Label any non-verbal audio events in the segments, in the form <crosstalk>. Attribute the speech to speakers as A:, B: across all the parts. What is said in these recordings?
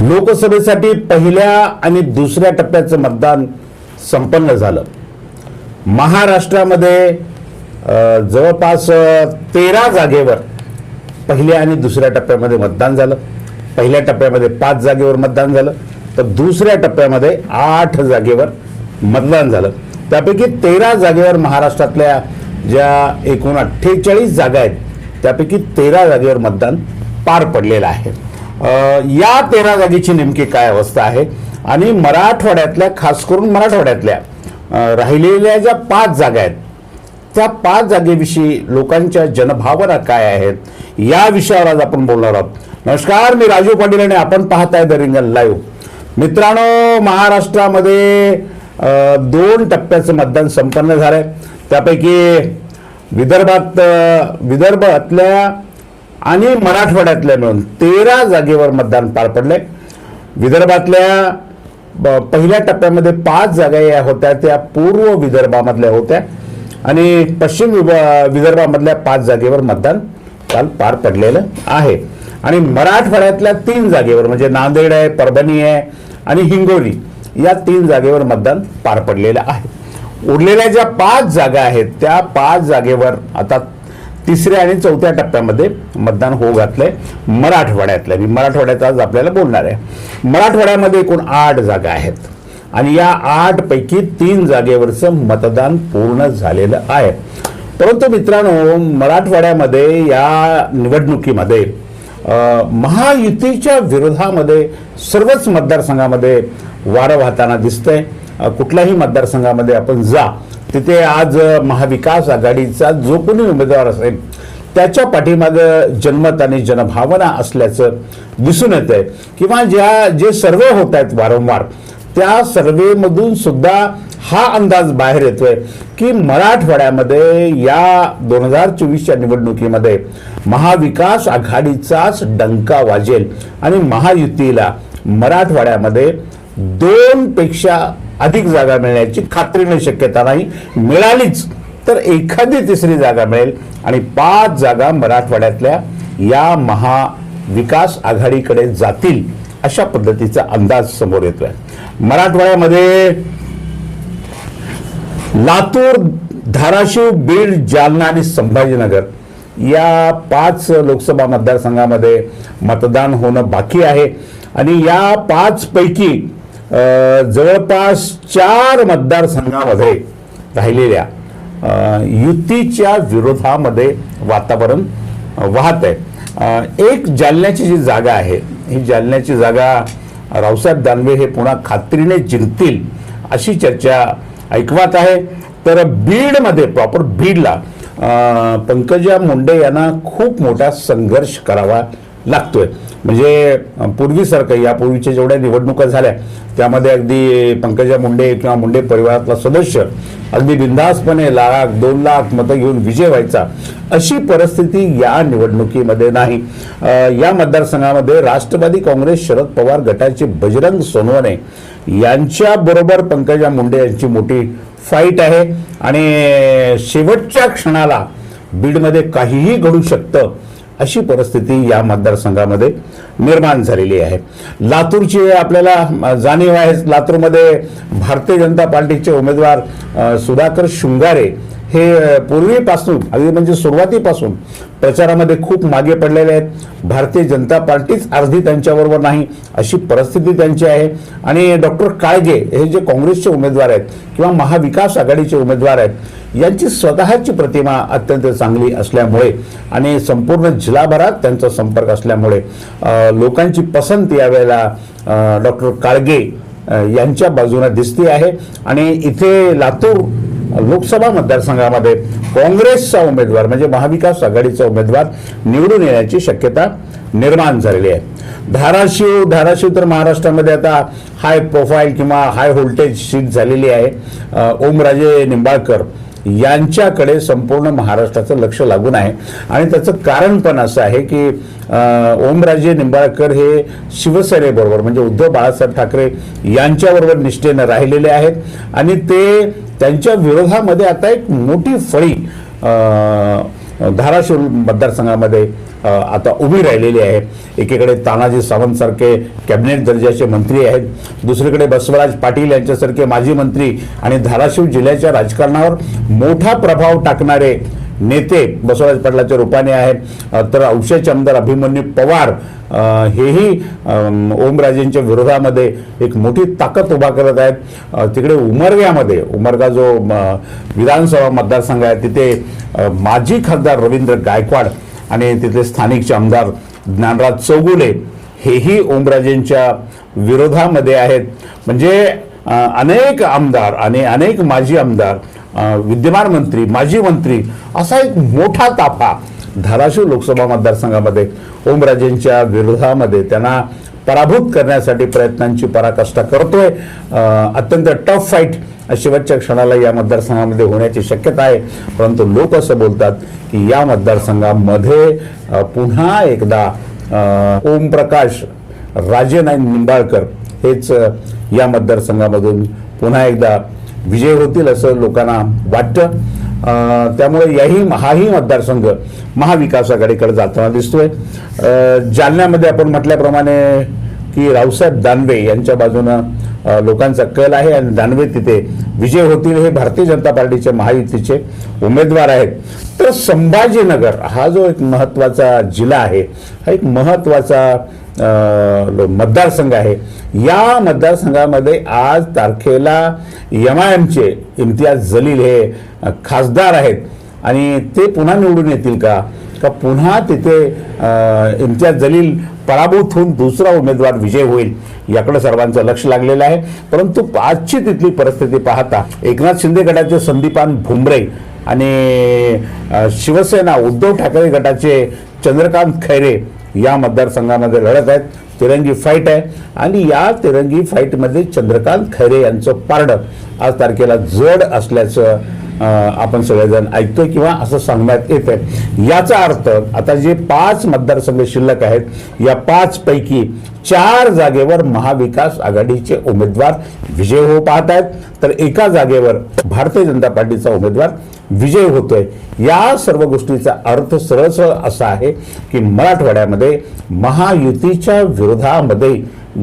A: लोकसभेसाठी पहिल्या आणि दुसऱ्या टप्प्याचं मतदान संपन्न झालं. महाराष्ट्रामध्ये जवळपास तेरा जागेवर पहिल्या आणि दुसऱ्या टप्प्यामध्ये मतदान झालं. पहिल्या टप्प्यामध्ये पाच जागेवर मतदान झालं. तर दुसऱ्या टप्प्यामध्ये आठ जागेवर मतदान झालं. त्यापैकी तेरा जागेवर महाराष्ट्रातल्या ज्या एकूण अठ्ठेचाळीस जागा आहेत त्यापैकी तेरा जागेवर मतदान पार पडलेलं आहे. या तेरा जागेची नेमकी काय अवस्था आहे? आणि मराठवाड्यातल्या खास करून मराठवाड्यातल्या राहिलेल्या ज्या पाच जागा आहेत त्या पाच जागेविषयी लोकांच्या जनभावना काय आहेत या विषयावर आज आपण बोलणार आहोत. नमस्कार मी राजू पाटील आणि आपण पाहताय द रिंगल लाईव्ह. मित्रांनो महाराष्ट्रामध्ये दोन टप्प्याचं मतदान संपन्न झालंय. त्यापैकी विदर्भात विदर्भातल्या आणि मराठवाड्यातल्या मिळून तेरा जागेवर मतदान पार पडले. विदर्भातल्या पहिल्या टप्प्यामध्ये पाच जागा या होत्या त्या पूर्व विदर्भामधल्या होत्या. आणि पश्चिम विदर्भामधल्या पाच जागेवर मतदान काल पार पडलेलं आहे. आणि मराठवाड्यातल्या तीन जागेवर म्हणजे नांदेड आहे परभणी आहे आणि हिंगोली या तीन जागेवर मतदान पार पडलेलं आहे. उरलेल्या ज्या पाच जागा आहेत त्या पाच जागेवर आता तिसऱ्या आणि चौथ्या टप्प्यामध्ये मतदान होऊ घातलंय मराठवाड्यातल्या मी मराठवाड्यात आज आपल्याला बोलणार आहे. मराठवाड्यामध्ये एकूण आठ जागा आहेत. आणि या आठ पैकी तीन जागेवरचं मतदान पूर्ण झालेलं आहे. परंतु मित्रांनो मराठवाड्यामध्ये या निवडणुकीमध्ये महायुतीच्या विरोधामध्ये सर्वच मतदारसंघामध्ये वारं वाहताना दिसतंय. कुठल्याही मतदारसंघामध्ये आपण जा. तिथे आज महाविकास आघाडीचा जो कोणी उमेदवार असेल त्याच्या पाठीमागं जनमत आणि जनभावना असल्याचं दिसून येत आहे किंवा ज्या जे सर्वे होत आहेत वारंवार त्या सर्वेमधून सुद्धा हा अंदाज बाहेर येतोय की मराठवाड्यामध्ये या दोन हजार चोवीसच्या निवडणुकीमध्ये महाविकास आघाडीचाच डंका वाजेल आणि महायुतीला मराठवाड्यामध्ये दोनपेक्षा अधिक जागा मिळण्याची खात्रीने शक्यता नाही. मिळालीच तर एखादी तिसरी जागा मिळेल. आणि पाच जागा मराठवाड्यातल्या या महाविकास आघाडीकडे जातील अशा पद्धतीचा अंदाज समोर येतोय. मराठवाड्यामध्ये लातूर धाराशिव बीड जालना आणि संभाजीनगर या पाच लोकसभा मतदारसंघामध्ये मतदान होणं बाकी आहे. आणि या पाचपैकी जवळपास चार मतदारसंघामध्ये राहिलेल्या युतीच्या विरोधामध्ये वातावरण वाहत आहे. एक जालन्याची जी जागा आहे ही जालन्याची जागा रावसाहेब दानवे हे पुन्हा खात्रीने जिंकतील अशी चर्चा ऐकवात आहे. तर बीडमध्ये प्रॉपर बीडला पंकजा मुंडे यांना खूप मोठा संघर्ष करावा लागतोय. म्हणजे पूर्वीसारखं यापूर्वीच्या जेवढ्या निवडणुका झाल्या त्यामध्ये अगदी पंकजा मुंडे किंवा मुंडे परिवारातला सदस्य अगदी बिंदासपणे लाख दोन लाख मतं घेऊन विजय व्हायचा अशी परिस्थिती या निवडणुकीमध्ये नाही. या मतदारसंघामध्ये राष्ट्रवादी काँग्रेस शरद पवार गटाचे बजरंग सोनवणे यांच्याबरोबर पंकजा मुंडे यांची मोठी फाईट आहे. आणि शेवटच्या क्षणाला बीडमध्ये काहीही घडू शकतं अशी परिस्थिती या मतदारसंघामध्ये निर्माण झालेली आहे. लातूरची आपल्याला जाणीव आहे लातूरमध्ये भारतीय जनता पार्टीचे उमेदवार सुधाकर शृंगारे हे पूर्वीपासून अगदी म्हणजे सुरुवातीपासून प्रचारामध्ये खूप मागे पडलेले आहेत. भारतीय जनता पार्टीच अर्धी त्यांच्याबरोबर नाही अशी परिस्थिती त्यांची आहे. आणि डॉक्टर काळगे हे जे काँग्रेसचे उमेदवार आहेत किंवा महाविकास आघाडीचे उमेदवार आहेत यांची स्वतःची प्रतिमा अत्यंत चांगली असल्यामुळे आणि संपूर्ण जिल्हाभरात त्यांचा संपर्क असल्यामुळे लोकांची पसंती यावेळेला डॉक्टर काळगे यांच्या बाजूने दिसते आहे. आणि इथे लातूर लोकसभा मतदारसंघामध्ये काँग्रेसचा उमेदवार म्हणजे महाविकास आघाडीचा उमेदवार निवडून येण्याची शक्यता निर्माण झालेली आहे. धाराशिव धाराशिव तर महाराष्ट्रामध्ये आता हाय प्रोफाईल किंवा हाय व्होल्टेज सीट झालेली आहे. ओमराजे निंबाळकर यांच्याकडे संपूर्ण महाराष्ट्राचं लक्ष लागून आहे. आणि त्याचं कारण पण असं आहे की ओमराजे निंबाळकर हे शिवसेनेबरोबर म्हणजे उद्धव बाळासाहेब ठाकरे यांच्याबरोबर निष्ठेनं राहिलेले आहेत. आणि ते त्यांच्या विरोधामध्ये आता एक मोठी फळी धाराशिव मतदारसंघामध्ये आता उभी राहिलेली आहे. एकीकडे तानाजी सावंतसारखे कॅबिनेट दर्जाचे मंत्री आहेत. दुसरीकडे बसवराज पाटील यांच्यासारखे माजी मंत्री आणि धाराशिव जिल्ह्याच्या राजकारणावर मोठा प्रभाव टाकणारे नेते बसवराज पाटलाच्या रूपाने आहेत. तर औषध आमदार अभिमन्यू पवार हेही ओमराजेंच्या विरोधामध्ये एक मोठी ताकद उभा करत आहेत. तिकडे उमरग्यामध्ये उमरगा जो विधानसभा मतदारसंघ आहे तिथे माजी खासदार रवींद्र गायकवाड आणि तिथले स्थानिकचे आमदार ज्ञानराज चौगुले हेही ओमराजेंच्या विरोधामध्ये आहेत. म्हणजे अनेक आमदार आणि अनेक माजी आमदार विद्यमान मंत्री माजी मंत्री असा एक मोठा ताफा धाराशिव लोकसभा मतदारसंघामध्ये ओमराजेंच्या विरोधामध्ये त्यांना पराभूत करण्यासाठी प्रयत्नांची पराकाष्ठा करतोय. अत्यंत टफ फाईट शेवटच्या क्षणाला या मतदारसंघामध्ये होण्याची शक्यता आहे. परंतु लोक असं बोलतात की या मतदारसंघामध्ये पुन्हा एकदा ओमप्रकाश राजे नाईन निंबाळकर हेच या मतदारसंघामधून पुन्हा एकदा विजय होतील असं लोकांना वाटतं. त्यामुळे याही हाही मतदारसंघ महाविकास आघाडीकडे जाताना दिसतोय. जालन्यामध्ये आपण म्हटल्याप्रमाणे की रावसाहेब दानवे यांच्या बाजूनं लोकांचा कल आहे आणि दानवे तिथे विजय होतील हे भारतीय जनता पार्टीचे महायुतीचे उमेदवार आहेत. तर संभाजीनगर हा जो एक महत्त्वाचा जिल्हा आहे हा एक महत्त्वाचा मतदारसंघ आहे. या मतदारसंघामध्ये आज तारखेला एम आय एमचे इम्तियाज जलील हे खासदार आहेत. आणि ते पुन्हा निवडून येतील का? का पुन्हा तिथे इम्तियाज जलील पराभूत होऊन दुसरा उमेदवार विजय होईल याकडे सर्वांचं लक्ष लागलेलं आहे. परंतु आजची तिथली परिस्थिती पाहता एकनाथ शिंदे गटाचे संदीपान भुमरे आणि शिवसेना उद्धव ठाकरे गटाचे चंद्रकांत खैरे या मतदारसंघामध्ये लढत आहेत. तिरंगी फाईट आहे. आणि या तिरंगी फाईटमध्ये चंद्रकांत खैरे यांचं पारडं आज तारखेला जड असल्याचं आपण सगळेजण ऐकतोय किंवा असं सांगण्यात येत आहे याचा अर्थ आता जे पाच मतदारसंघ शिल्लक आहेत या पाच पैकी चार जागेवर महाविकास आघाडीचे उमेदवार विजय हो पाहत आहेत तर एका जागेवर भारतीय जनता पार्टीचा उमेदवार विजय होतोय. या सर्व गोष्टीचा अर्थ सरळ सरळ असा आहे की मराठवाड्यामध्ये महायुतीच्या विरोधामध्ये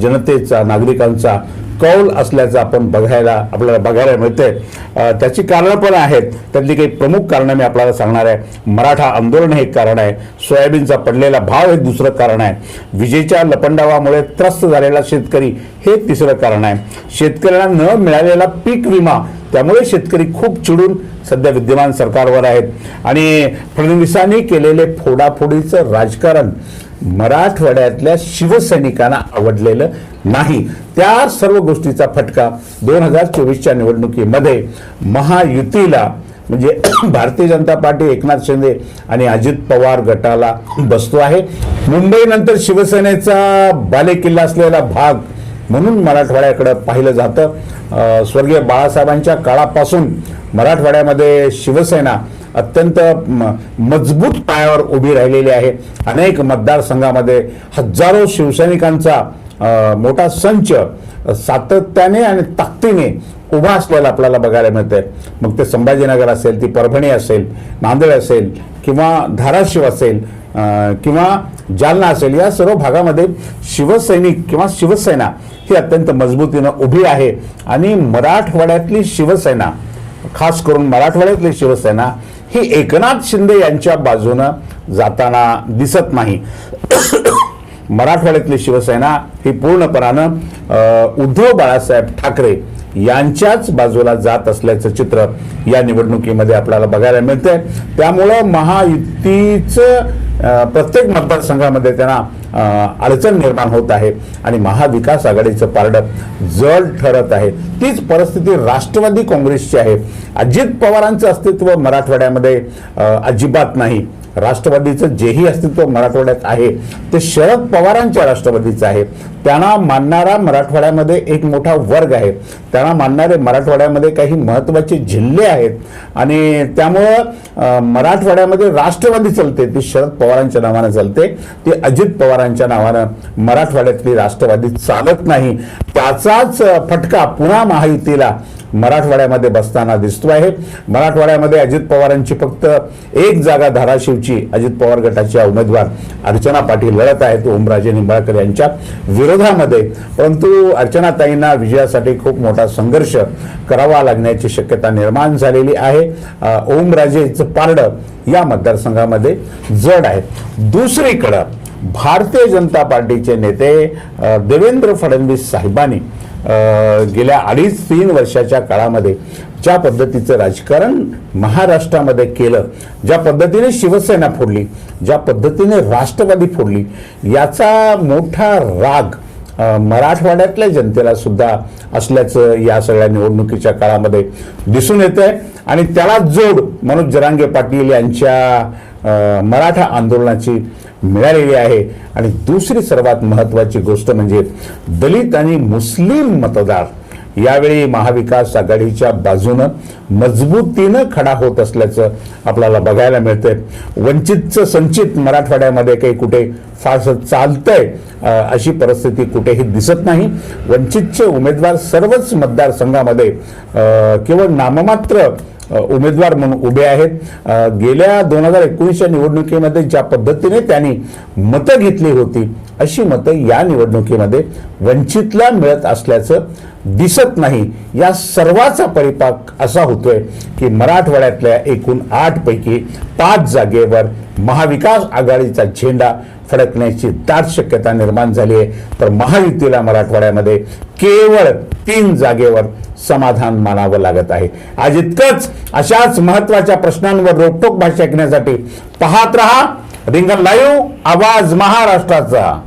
A: जनतेचा नागरिकांचा कौल असल्याचं आपण बघायला आपल्याला बघायला मिळते त्याची कारणं पण आहेत. त्यातली काही प्रमुख कारणं मी आपल्याला सांगणार आहे. मराठा आंदोलन हे एक कारण आहे. सोयाबीनचा पडलेला भाव हे दुसरं कारण आहे. विजेच्या लपंडावामुळे त्रस्त झालेला शेतकरी हे तिसरं कारण आहे. शेतकऱ्यांना न मिळालेला पीक विमा त्यामुळे शेतकरी खूप चिडून सध्या विद्यमान सरकारवर आहेत. आणि फडणवीसांनी केलेले फोडाफोडीचं राजकारण मराठवाड्यातल्या शिवसैनिकांना आवडलेलं नाही. त्या सर्व गोष्टीचा फटका दोन हजार चोवीसच्या निवडणुकीमध्ये महायुतीला म्हणजे <clears throat> भारतीय जनता पार्टी एकनाथ शिंदे आणि अजित पवार गटाला बसतो आहे. मुंबईनंतर शिवसेनेचा बालेकिल्ला असलेला भाग म्हणून मराठवाड्याकडं पाहिलं जातं. स्वर्गीय बाळासाहेबांच्या काळापासून मराठवाड्यामध्ये शिवसेना अत्यंत म- मजबूत पायावर उभी राहिलेली आहे. अनेक मतदारसंघामध्ये हजारो शिवसैनिकांचा मोठा संच सातत्याने आणि ताकदीने उभा असलेला आपल्याला बघायला मिळतंय. मग ते संभाजीनगर असेल ती परभणी असेल नांदेड असेल किंवा धाराशिव असेल किंवा जालना असेल या सर्व भागामध्ये शिवसैनिक किंवा शिवसेना ही अत्यंत मजबूतीनं उभी आहे. आणि मराठवाड्यातली शिवसेना खास करून मराठवाड्यातली शिवसेना ही एकनाथ शिंदे यांच्या बाजूनं जाताना दिसत नाही. मराठवाड्यातली शिवसेना ही पूर्णपणानं उद्धव बाळासाहेब ठाकरे यांच्याच बाजूला जात असल्याचं चित्र या निवडणुकीमध्ये आपल्याला बघायला मिळतंय. त्यामुळं महायुतीचं प्रत्येक मतदारसंघामध्ये त्यांना अडचण निर्माण होत आहे आणि महाविकास आघाडीचं पारडं जड ठरत आहे. तीच परिस्थिती राष्ट्रवादी काँग्रेसची आहे. अजित पवारांचं अस्तित्व मराठवाड्यामध्ये अजिबात नाही. राष्ट्रवादीचं जेही अस्तित्व मराठवाड्यात आहे ते शरद पवारांच्या राष्ट्रवादीचं आहे. त्यांना मानणारा मराठवाड्यामध्ये एक मोठा वर्ग आहे. त्यांना मानणारे मराठवाड्यामध्ये काही महत्त्वाचे जिल्हे आहेत. आणि त्यामुळं मराठवाड्यामध्ये राष्ट्रवादी चालते ती शरद पवारांच्या नावानं चालते ती अजित पवारांच्या नावानं मराठवाड्यातली राष्ट्रवादी चालत नाही. त्याचाच फटका पुन्हा महायुतीला मराठवाड्यामध्ये बसताना दिसतो आहे. मराठवाड्यामध्ये अजित पवारांची फक्त एक जागा धाराशिवची अजित पवार गटाच्या उमेदवार अर्चना पाटील लढत आहेत. ओमराजे निंबाळकर यांच्या विरोधामध्ये. परंतु अर्चनाताईंना विजयासाठी खूप मोठा संघर्ष करावा लागण्याची शक्यता निर्माण झालेली आहे. ओमराजेचं पारडं या मतदारसंघामध्ये जड आहे. दुसरीकडं भारतीय जनता पार्टीचे नेते देवेंद्र फडणवीस साहेबांनी गेल्या अडीच तीन वर्षाच्या काळामध्ये ज्या पद्धतीचं राजकारण महाराष्ट्रामध्ये केलं ज्या पद्धतीने शिवसेना फोडली ज्या पद्धतीने राष्ट्रवादी फोडली याचा मोठा राग मराठवाड्यातल्या जनतेला सुद्धा असल्याचं या सगळ्या निवडणुकीच्या काळामध्ये दिसून येत आहे आणि त्याला जोड मनोज जरांगे पाटील यांच्या मराठा आंदोलनाची मिळालेली आहे. आणि दुसरी सर्वात महत्त्वाची गोष्ट म्हणजे दलित आणि मुस्लिम मतदार यावेळी महाविकास आघाडीच्या बाजूनं मजबूतीनं खडा होत असल्याचं आपल्याला बघायला मिळतंय. वंचितचं संचित मराठवाड्यामध्ये काही कुठे फारसं चालतंय अशी परिस्थिती कुठेही दिसत नाही. वंचितचे उमेदवार सर्वच मतदारसंघामध्ये केवळ नाममात्र उमेदवार म्हणून उभे आहेत. गेल्या दोन हजार एकोणीसच्या निवडणुकीमध्ये ज्या पद्धतीने त्यांनी मतं घेतली होती अशी मतं या निवडणुकीमध्ये वंचितला मिळत असल्याचं दिसत नाही. या सर्वाचा परिपाक असा होतोय की मराठवाड्यातल्या एकूण आठपैकी पाच जागेवर महाविकास आघाडीचा झेंडा फडकण्याची दाट शक्यता निर्माण झाली आहे. तर महायुतीला मराठवाड्यामध्ये केवळ तीन जागेवर समाधान मानावं लागत आहे. आज इतकंच अशाच महत्त्वाच्या प्रश्नांवर रोकटोक भाषा ऐकण्यासाठी पाहत रहा. रिंगण लाईव्ह आवाज महाराष्ट्राचा.